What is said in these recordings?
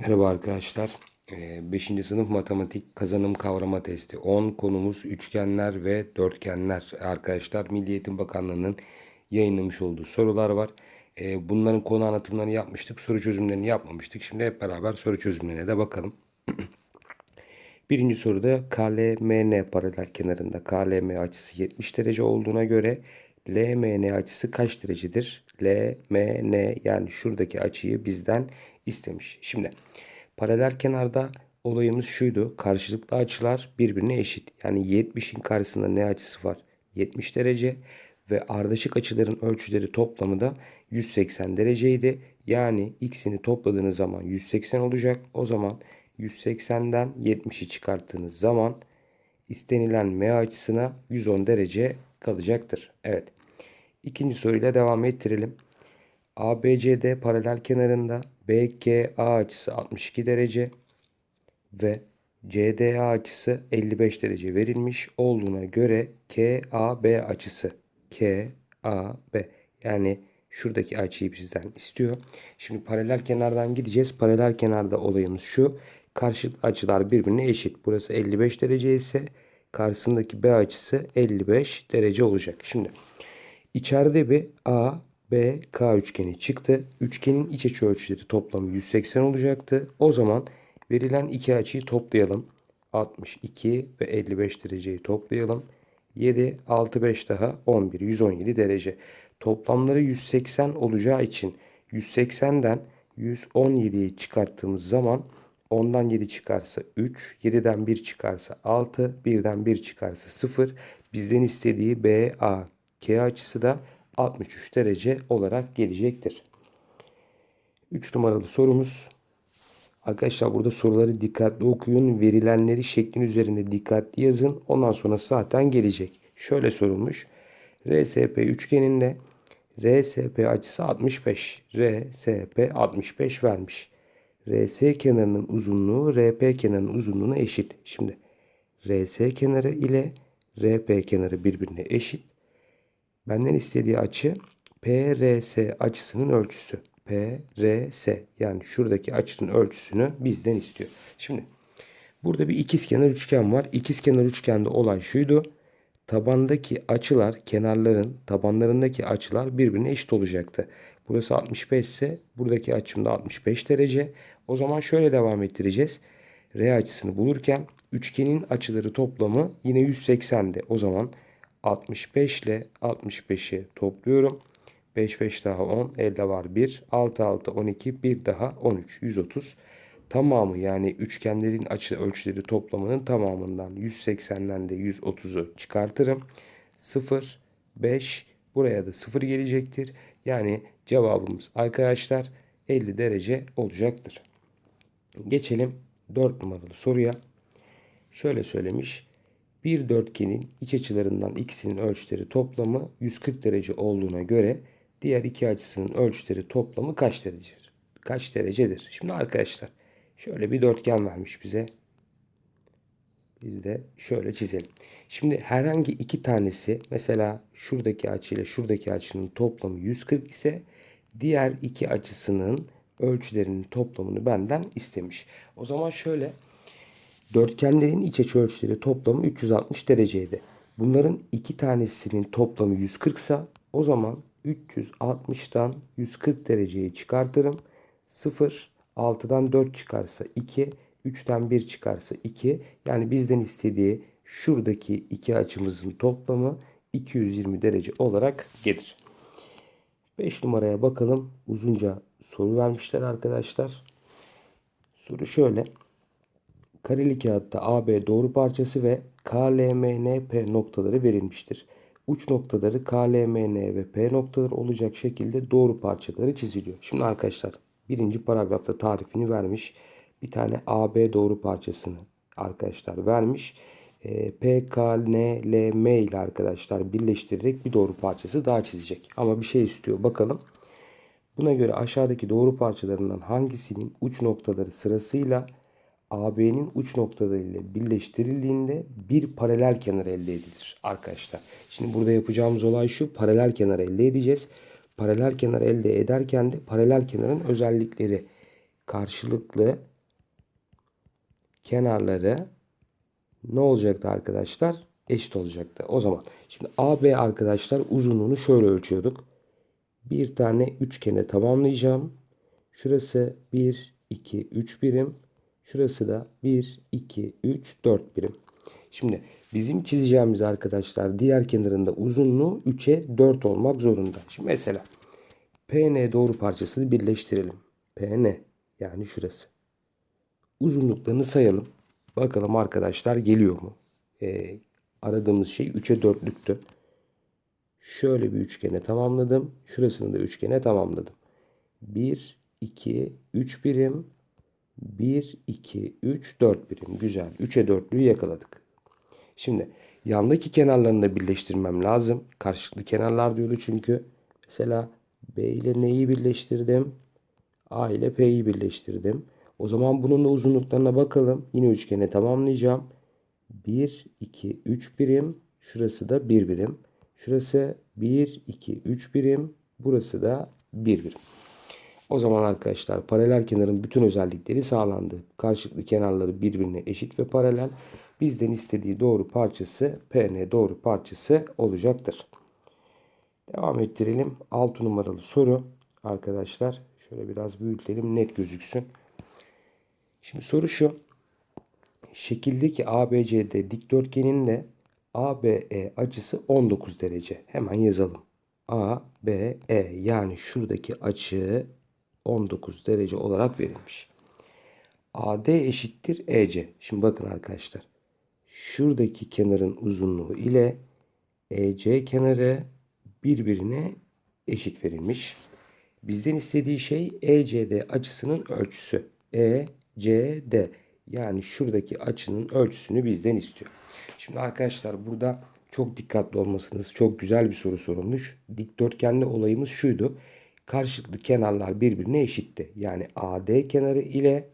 Merhaba arkadaşlar. 5. sınıf matematik kazanım kavrama testi 10 konumuz üçgenler ve dörtgenler. Arkadaşlar Milli Eğitim Bakanlığı'nın yayınlamış olduğu sorular var. Ee, Bunların konu anlatımlarını yapmıştık. Soru çözümlerini yapmamıştık. Şimdi hep beraber soru çözümlerine de bakalım. Birinci soruda KLMN paralel kenarında KLM açısı 70 derece olduğuna göre LMN açısı kaç derecedir? LMN yani şuradaki açıyı bizden istemiş. Şimdi paralel kenarda olayımız şuydu. Karşılıklı açılar birbirine eşit. Yani 70'in karşısında ne açısı var? 70 derece ve ardışık açıların ölçüleri toplamı da 180 dereceydi. Yani x'ini topladığınız zaman 180 olacak. O zaman 180'den 70'i çıkarttığınız zaman istenilen M açısına 110 derece kalacaktır. Evet. İkinci soruyla devam ettirelim. ABCD paralel kenarında BKA açısı 62 derece ve CDA açısı 55 derece verilmiş olduğuna göre KAB açısı KAB yani şuradaki açıyı bizden istiyor. Şimdi paralel kenardan gideceğiz. Paralel kenarda olayımız şu. Karşılıklı açılar birbirine eşit. Burası 55 derece ise karşısındaki B açısı 55 derece olacak. Şimdi içeride bir A, B, K üçgeni çıktı. Üçgenin iç açı ölçüleri toplamı 180 olacaktı. O zaman verilen iki açıyı toplayalım. 62 ve 55 dereceyi toplayalım. 7, 6, 5 daha 11, 117 derece. Toplamları 180 olacağı için 180'den 117'yi çıkarttığımız zaman 10'dan 7 çıkarsa 3, 7'den 1 çıkarsa 6, 1'den 1 çıkarsa 0. Bizden istediği BA, K açısı da 63 derece olarak gelecektir. 3 numaralı sorumuz. Arkadaşlar burada soruları dikkatli okuyun. Verilenleri şeklin üzerinde dikkatli yazın. Ondan sonra zaten gelecek. Şöyle sorulmuş. RSP üçgeninde RSP açısı 65. RSP 65 vermiş. RS kenarının uzunluğu RP kenarının uzunluğuna eşit. Şimdi RS kenarı ile RP kenarı birbirine eşit. Benden istediği açı PRS açısının ölçüsü. PRS yani şuradaki açının ölçüsünü bizden istiyor. Şimdi burada bir ikizkenar üçgen var. İkizkenar üçgende olay şuydu. Tabandaki açılar kenarların tabanlarındaki açılar birbirine eşit olacaktı. Burası 65 ise buradaki açım da 65 derece. O zaman şöyle devam ettireceğiz. R açısını bulurken üçgenin açıları toplamı yine 180'di. O zaman 65 ile 65'i topluyorum. 5 5 daha 10 elde var 1 6 6 12 1 daha 13 130 tamamı yani üçgenlerin açı ölçüleri toplamının tamamından 180'den de 130'u çıkartırım. 0 5 buraya da 0 gelecektir. Yani cevabımız arkadaşlar 50 derece olacaktır. Geçelim 4 numaralı soruya. Şöyle söylemiş bir dörtgenin iç açılarından ikisinin ölçüleri toplamı 140 derece olduğuna göre diğer iki açısının ölçüleri toplamı kaç derecedir? Kaç derecedir? Şimdi arkadaşlar şöyle bir dörtgen vermiş bize. Biz de şöyle çizelim. Şimdi herhangi iki tanesi mesela şuradaki açı ile şuradaki açının toplamı 140 ise diğer iki açısının ölçülerinin toplamını benden istemiş. O zaman şöyle Dörtgenlerin iç açı ölçüleri toplamı 360 dereceydi. Bunların iki tanesinin toplamı 140 ise o zaman 360'dan 140 dereceyi çıkartırım. 0, 6'dan 4 çıkarsa 2, 3'ten 1 çıkarsa 2. Yani bizden istediği şuradaki iki açımızın toplamı 220 derece olarak gelir. 5 numaraya bakalım. Uzunca soru vermişler arkadaşlar. Soru şöyle. Kareli kağıtta AB doğru parçası ve KLMNP noktaları verilmiştir. Uç noktaları KLMN ve P noktaları olacak şekilde doğru parçaları çiziliyor. Şimdi arkadaşlar birinci paragrafta tarifini vermiş. Bir tane AB doğru parçasını arkadaşlar vermiş. E, P, K, N, L, M ile arkadaşlar birleştirerek bir doğru parçası daha çizecek. Ama bir şey istiyor. Bakalım. Buna göre aşağıdaki doğru parçalarından hangisinin uç noktaları sırasıyla AB'nin uç noktalarıyla birleştirildiğinde bir paralel kenar elde edilir arkadaşlar. Şimdi burada yapacağımız olay şu. Paralel kenar elde edeceğiz. Paralel kenar elde ederken de paralel kenarın özellikleri karşılıklı kenarları ne olacaktı arkadaşlar? Eşit olacaktı. O zaman şimdi AB arkadaşlar uzunluğunu şöyle ölçüyorduk. Bir tane üçgene tamamlayacağım. Şurası 1, 2, 3 birim. Şurası da 1, 2, 3, 4 birim. Şimdi bizim çizeceğimiz arkadaşlar diğer kenarında uzunluğu 3'e 4 olmak zorunda. Şimdi mesela PN doğru parçasını birleştirelim. PN yani şurası. Uzunluklarını sayalım. Bakalım arkadaşlar geliyor mu? Ee, aradığımız şey 3'e 4'lüktü. Şöyle bir üçgene tamamladım. Şurasını da üçgene tamamladım. 1, 2, 3 birim. 1, 2, 3, 4 birim. Güzel. 3'e 4'lüğü yakaladık. Şimdi yandaki kenarlarını da birleştirmem lazım. Karşılıklı kenarlar diyordu çünkü. Mesela B ile N'yi birleştirdim. A ile P'yi birleştirdim. O zaman bunun da uzunluklarına bakalım. Yine üçgene tamamlayacağım. 1, 2, 3 birim. Şurası da 1 birim. Şurası 1, 2, 3 birim. Burası da 1 birim. O zaman arkadaşlar paralel kenarın bütün özellikleri sağlandı. Karşılıklı kenarları birbirine eşit ve paralel. Bizden istediği doğru parçası PN doğru parçası olacaktır. Devam ettirelim. 6 numaralı soru. Arkadaşlar şöyle biraz büyütelim net gözüksün. Şimdi soru şu. Şekildeki ABCD dikdörtgeninle ABE açısı 19 derece. Hemen yazalım. ABE yani şuradaki açı 19 derece olarak verilmiş. AD eşittir EC. Şimdi bakın arkadaşlar. Şuradaki kenarın uzunluğu ile EC kenarı birbirine eşit verilmiş. Bizden istediği şey ECD açısının ölçüsü. ECD yani şuradaki açının ölçüsünü bizden istiyor. Şimdi arkadaşlar burada çok dikkatli olmasınız. Çok güzel bir soru sorulmuş. Dikdörtgenli olayımız şuydu. Karşılıklı kenarlar birbirine eşitti. Yani AD kenarı ile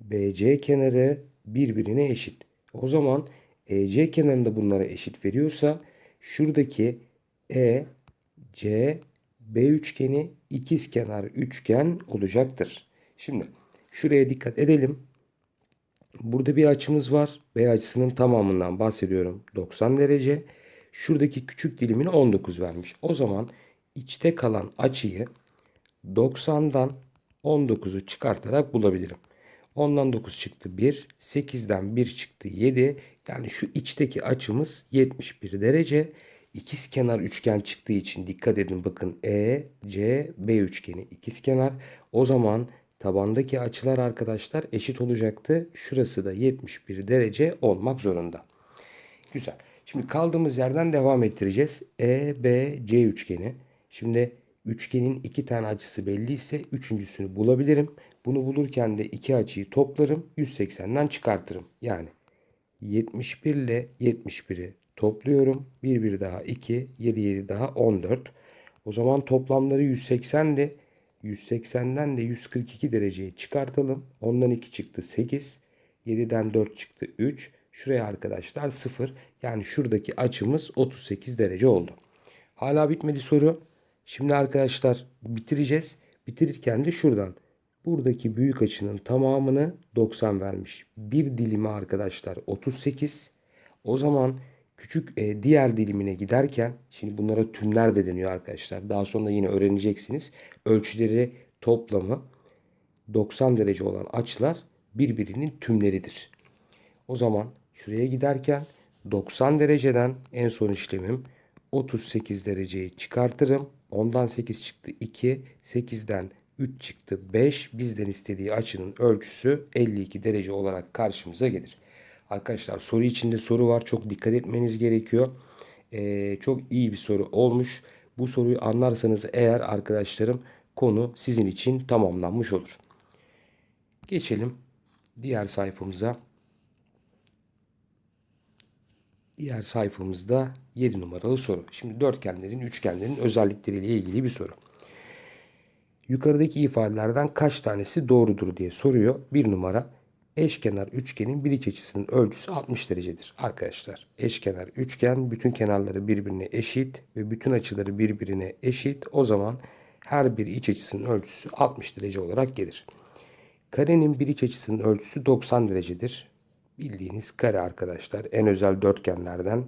BC kenarı birbirine eşit. O zaman EC kenarında bunlara eşit veriyorsa şuradaki E, C, B üçgeni ikizkenar üçgen olacaktır. Şimdi şuraya dikkat edelim. Burada bir açımız var. B açısının tamamından bahsediyorum. 90 derece. Şuradaki küçük dilimini 19 vermiş. O zaman içte kalan açıyı 90'dan 19'u çıkartarak bulabilirim. 10'dan 9 çıktı 1. 8'den 1 çıktı 7. Yani şu içteki açımız 71 derece. İkiz kenar üçgen çıktığı için dikkat edin bakın E, C, B üçgeni ikiz kenar. O zaman tabandaki açılar arkadaşlar eşit olacaktı. Şurası da 71 derece olmak zorunda. Güzel. Şimdi kaldığımız yerden devam ettireceğiz. E, B, C üçgeni. Şimdi üçgenin iki tane açısı belli ise üçüncüsünü bulabilirim. Bunu bulurken de iki açıyı toplarım. 180'den çıkartırım. Yani 71 ile 71'i topluyorum. 1 1 daha 2, 7 7 daha 14. O zaman toplamları 180'di. 180'den de 142 dereceyi çıkartalım. Ondan 2 çıktı 8. 7'den 4 çıktı 3. Şuraya arkadaşlar 0. Yani şuradaki açımız 38 derece oldu. Hala bitmedi soru. Şimdi arkadaşlar bitireceğiz. Bitirirken de şuradan. Buradaki büyük açının tamamını 90 vermiş. Bir dilimi arkadaşlar 38. O zaman küçük e, diğer dilimine giderken şimdi bunlara tümler de deniyor arkadaşlar. Daha sonra yine öğreneceksiniz. Ölçüleri toplamı 90 derece olan açılar birbirinin tümleridir. O zaman şuraya giderken 90 dereceden en son işlemim 38 dereceyi çıkartırım. Ondan 8 çıktı 2. 8'den 3 çıktı 5. Bizden istediği açının ölçüsü 52 derece olarak karşımıza gelir. Arkadaşlar soru içinde soru var. Çok dikkat etmeniz gerekiyor. Ee, çok iyi bir soru olmuş. Bu soruyu anlarsanız eğer arkadaşlarım konu sizin için tamamlanmış olur. Geçelim diğer sayfamıza. Diğer sayfamızda 7 numaralı soru. Şimdi dörtgenlerin, üçgenlerin özellikleriyle ilgili bir soru. Yukarıdaki ifadelerden kaç tanesi doğrudur diye soruyor. Bir numara eşkenar üçgenin bir iç açısının ölçüsü 60 derecedir. Arkadaşlar eşkenar üçgen bütün kenarları birbirine eşit ve bütün açıları birbirine eşit. O zaman her bir iç açısının ölçüsü 60 derece olarak gelir. Karenin bir iç açısının ölçüsü 90 derecedir. Bildiğiniz kare arkadaşlar. En özel dörtgenlerden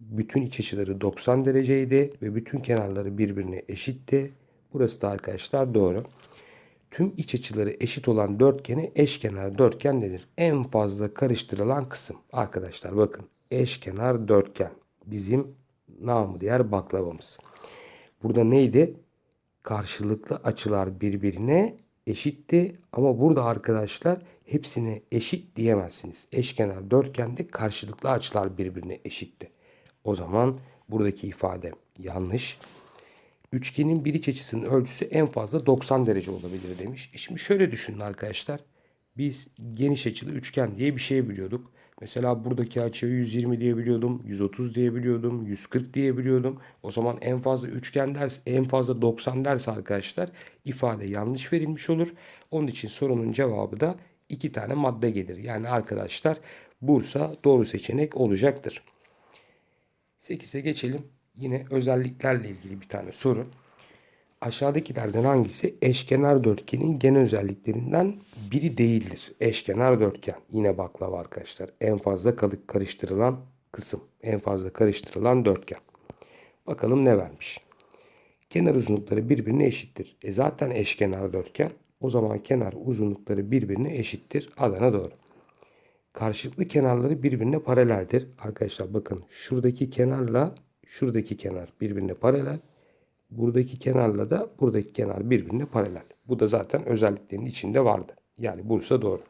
bütün iç açıları 90 dereceydi ve bütün kenarları birbirine eşitti. Burası da arkadaşlar doğru. Tüm iç açıları eşit olan dörtgene eşkenar dörtgen denir. En fazla karıştırılan kısım. Arkadaşlar bakın eşkenar dörtgen. Bizim namı diğer baklavamız. Burada neydi? Karşılıklı açılar birbirine eşitti. Ama burada arkadaşlar hepsine eşit diyemezsiniz. Eşkenar dörtgende karşılıklı açılar birbirine eşitti. O zaman buradaki ifade yanlış. Üçgenin bir iç açısının ölçüsü en fazla 90 derece olabilir demiş. E şimdi şöyle düşünün arkadaşlar. Biz geniş açılı üçgen diye bir şey biliyorduk. Mesela buradaki açıya 120 diyebiliyordum, 130 diyebiliyordum, 140 diyebiliyordum. O zaman en fazla üçgen ders, en fazla 90 ders arkadaşlar ifade yanlış verilmiş olur. Onun için sorunun cevabı da iki tane madde gelir. Yani arkadaşlar Bursa doğru seçenek olacaktır. 8'e geçelim. Yine özelliklerle ilgili bir tane soru. Aşağıdakilerden hangisi eşkenar dörtgenin genel özelliklerinden biri değildir? Eşkenar dörtgen. Yine baklava arkadaşlar. En fazla karıştırılan kısım. En fazla karıştırılan dörtgen. Bakalım ne vermiş. Kenar uzunlukları birbirine eşittir. E zaten eşkenar dörtgen. O zaman kenar uzunlukları birbirine eşittir. Adana doğru. Karşılıklı kenarları birbirine paraleldir. Arkadaşlar bakın şuradaki kenarla şuradaki kenar birbirine paralel. Buradaki kenarla da buradaki kenar birbirine paralel. Bu da zaten özelliklerinin içinde vardı. Yani Bursa doğru.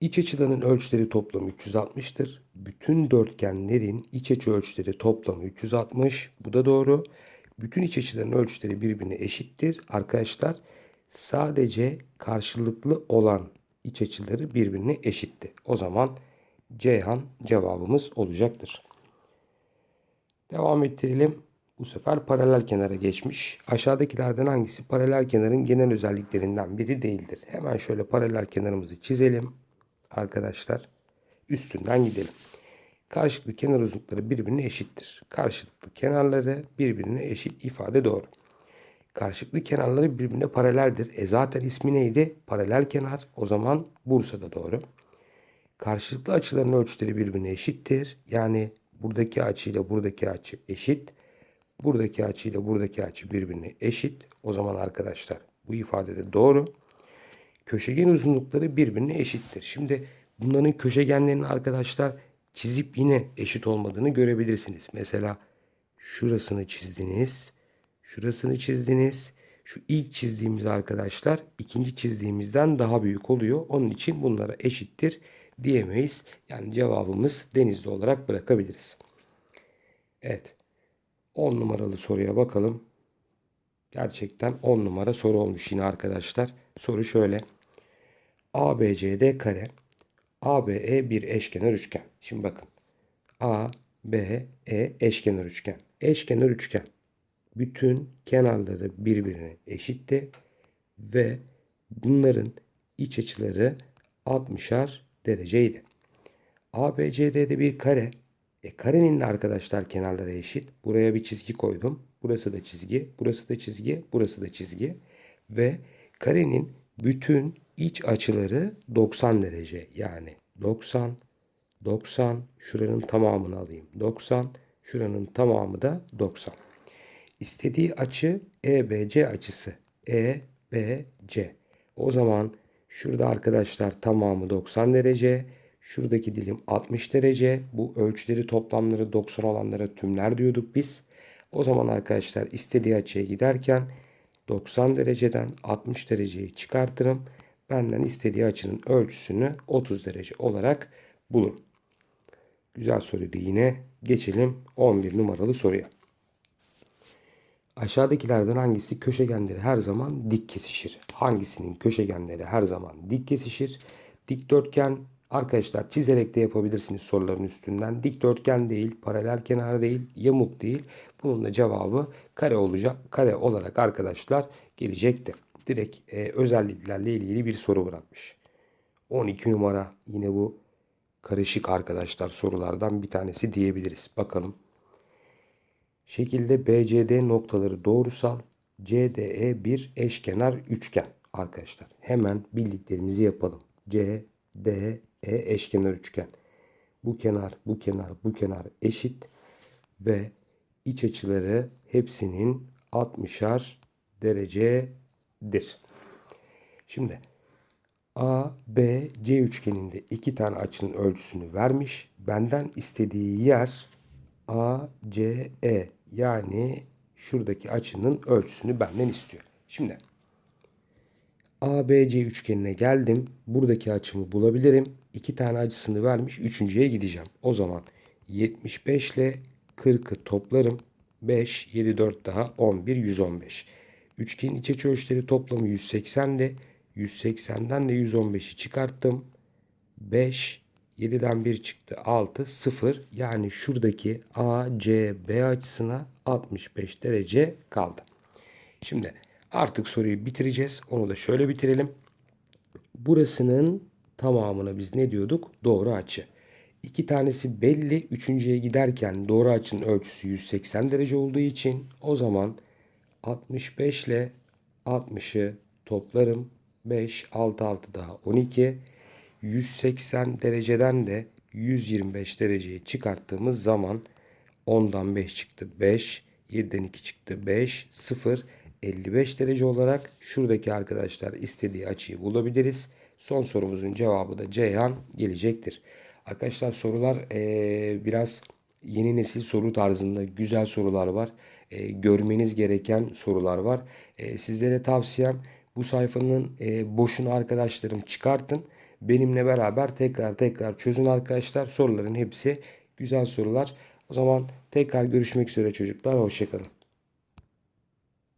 İç açıların ölçüleri toplamı 360'tır. Bütün dörtgenlerin iç açı ölçüleri toplamı 360. Bu da doğru. Bütün iç açıların ölçüleri birbirine eşittir. Arkadaşlar sadece karşılıklı olan iç açıları birbirine eşitti. O zaman Ceyhan cevabımız olacaktır. Devam ettirelim. Bu sefer paralel kenara geçmiş. Aşağıdakilerden hangisi paralel kenarın genel özelliklerinden biri değildir? Hemen şöyle paralel kenarımızı çizelim. Arkadaşlar üstünden gidelim. Karşılıklı kenar uzunlukları birbirine eşittir. Karşılıklı kenarları birbirine eşit ifade doğru. Karşılıklı kenarları birbirine paraleldir. E zaten ismi neydi? Paralel kenar. O zaman Bursa'da doğru. Karşılıklı açıların ölçüleri birbirine eşittir. Yani buradaki açıyla buradaki açı eşit. Buradaki açıyla buradaki açı birbirine eşit. O zaman arkadaşlar bu ifade de doğru. Köşegen uzunlukları birbirine eşittir. Şimdi bunların köşegenlerinin arkadaşlar çizip yine eşit olmadığını görebilirsiniz. Mesela şurasını çizdiniz. Şurasını çizdiniz. Şu ilk çizdiğimiz arkadaşlar ikinci çizdiğimizden daha büyük oluyor. Onun için bunlara eşittir diyemeyiz. Yani cevabımız denizli olarak bırakabiliriz. Evet. 10 numaralı soruya bakalım. Gerçekten 10 numara soru olmuş yine arkadaşlar. Soru şöyle. ABCD kare ABE bir eşkenar üçgen. Şimdi bakın. A, B, E eşkenar üçgen. Eşkenar üçgen. Bütün kenarları birbirine eşitti ve bunların iç açıları 60'ar dereceydi. ABCD'de bir kare. E karenin de arkadaşlar kenarları eşit. Buraya bir çizgi koydum. Burası da çizgi, burası da çizgi, burası da çizgi. Ve karenin bütün iç açıları 90 derece. Yani 90, 90, şuranın tamamını alayım. 90, şuranın tamamı da 90. İstediği açı EBC açısı. EBC. O zaman şurada arkadaşlar tamamı 90 derece. Şuradaki dilim 60 derece. Bu ölçüleri toplamları 90 olanlara tümler diyorduk biz. O zaman arkadaşlar istediği açıya giderken 90 dereceden 60 dereceyi çıkartırım. Benden istediği açının ölçüsünü 30 derece olarak bulurum. Güzel soruydu yine. Geçelim 11 numaralı soruya. Aşağıdakilerden hangisi köşegenleri her zaman dik kesişir? Hangisinin köşegenleri her zaman dik kesişir? Dikdörtgen arkadaşlar çizerek de yapabilirsiniz soruların üstünden. Dikdörtgen değil, paralel kenar değil, yamuk değil. Bunun da cevabı kare olacak. Kare olarak arkadaşlar gelecekti. Direkt e, özelliklerle ilgili bir soru bırakmış. 12 numara yine bu karışık arkadaşlar sorulardan bir tanesi diyebiliriz. Bakalım. Şekilde BCD noktaları doğrusal, CDE bir eşkenar üçgen. Arkadaşlar hemen bildiklerimizi yapalım. C, D, E eşkenar üçgen. Bu kenar, bu kenar, bu kenar eşit ve iç açıları hepsinin 60'ar derecedir. Şimdi A, B, C üçgeninde iki tane açının ölçüsünü vermiş. Benden istediği yer A, C, E. Yani şuradaki açının ölçüsünü benden istiyor. Şimdi ABC üçgenine geldim. Buradaki açımı bulabilirim. İki tane açısını vermiş. Üçüncüye gideceğim. O zaman 75 ile 40'ı toplarım. 5, 7, 4 daha 11, 115. Üçgenin iç açı ölçüleri toplamı 180 de 180'den de 115'i çıkarttım. 5, 7'den 1 çıktı 6, 0. Yani şuradaki ACB açısına 65 derece kaldı. Şimdi artık soruyu bitireceğiz. Onu da şöyle bitirelim. Burasının tamamına biz ne diyorduk? Doğru açı. İki tanesi belli. Üçüncüye giderken doğru açının ölçüsü 180 derece olduğu için o zaman 65 ile 60'ı toplarım. 5, 6, 6 daha 12. 180 dereceden de 125 dereceyi çıkarttığımız zaman 10'dan 5 çıktı 5, 7'den 2 çıktı 5, 0, 55 derece olarak şuradaki arkadaşlar istediği açıyı bulabiliriz. Son sorumuzun cevabı da Ceyhan gelecektir. Arkadaşlar sorular eee, biraz yeni nesil soru tarzında güzel sorular var. Eee, görmeniz gereken sorular var. Eee, sizlere tavsiyem bu sayfanın eee, boşunu arkadaşlarım çıkartın. Benimle beraber tekrar tekrar çözün arkadaşlar. Soruların hepsi güzel sorular. O zaman tekrar görüşmek üzere çocuklar. Hoşçakalın.